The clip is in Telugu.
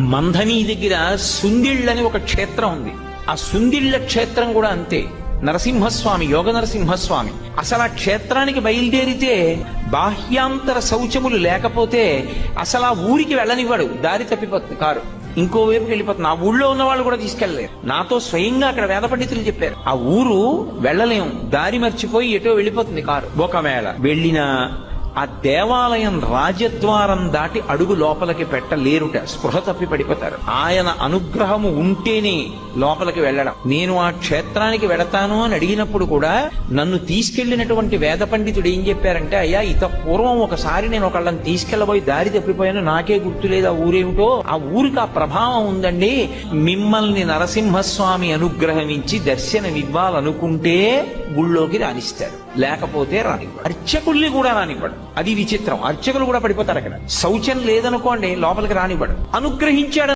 మంధని దగ్గర సుందిళ్ళని ఒక క్షేత్రం ఉంది. ఆ సుందిళ్ళ క్షేత్రం కూడా అంతే. నరసింహస్వామి యోగ నరసింహస్వామి. అసలు ఆ క్షేత్రానికి బయలుదేరితే బాహ్యాంతర శౌచములు లేకపోతే అసలు ఆ ఊరికి వెళ్ళనివ్వడు. దారి తప్పిపోతుంది కారు. ఇంకో వైపుకి వెళ్ళిపోతుంది. ఆ ఊళ్ళో ఉన్న వాళ్ళు కూడా తీసుకెళ్ళలేరు నాతో స్వయంగా అక్కడ వేద పండితులు చెప్పారు. ఆ ఊరు వెళ్ళలేం దారి మర్చిపోయి ఎటో వెళ్ళిపోతుంది కారు. ఒకవేళ వెళ్ళిన ఆ దేవాలయం రాజద్వారం దాటి అడుగు లోపలికి పెట్టలేరుట. స్పృహ తప్పి పడిపోతారు ఆయన అనుగ్రహము ఉంటేనే లోపలికి వెళ్ళడం. నేను ఆ క్షేత్రానికి వెడతాను అని అడిగినప్పుడు కూడా నన్ను తీసుకెళ్ళినటువంటి వేద పండితుడు ఏం చెప్పారంటే అయ్యా ఇత పూర్వం ఒకసారి నేను ఒకళ్ళని తీసుకెళ్ళబోయి దారి తప్పిపోయాను. నాకే గుర్తులేదు ఆ ఊరేమిటో. ఆ ఊరికి ఆ ప్రభావం ఉందండి. మిమ్మల్ని నరసింహస్వామి అనుగ్రహమించి దర్శనం ఇవ్వాలనుకుంటే గుళ్ళోకి రాణిస్తాడు లేకపోతే రానివ్వడు. అర్చకుల్ని కూడా రానివ్వడు. అది విచిత్రం. అర్చకులు కూడా పడిపోతారు అక్కడ. శౌచం లేదనుకోండి లోపలికి రానివ్వడు. అనుగ్రహించాడు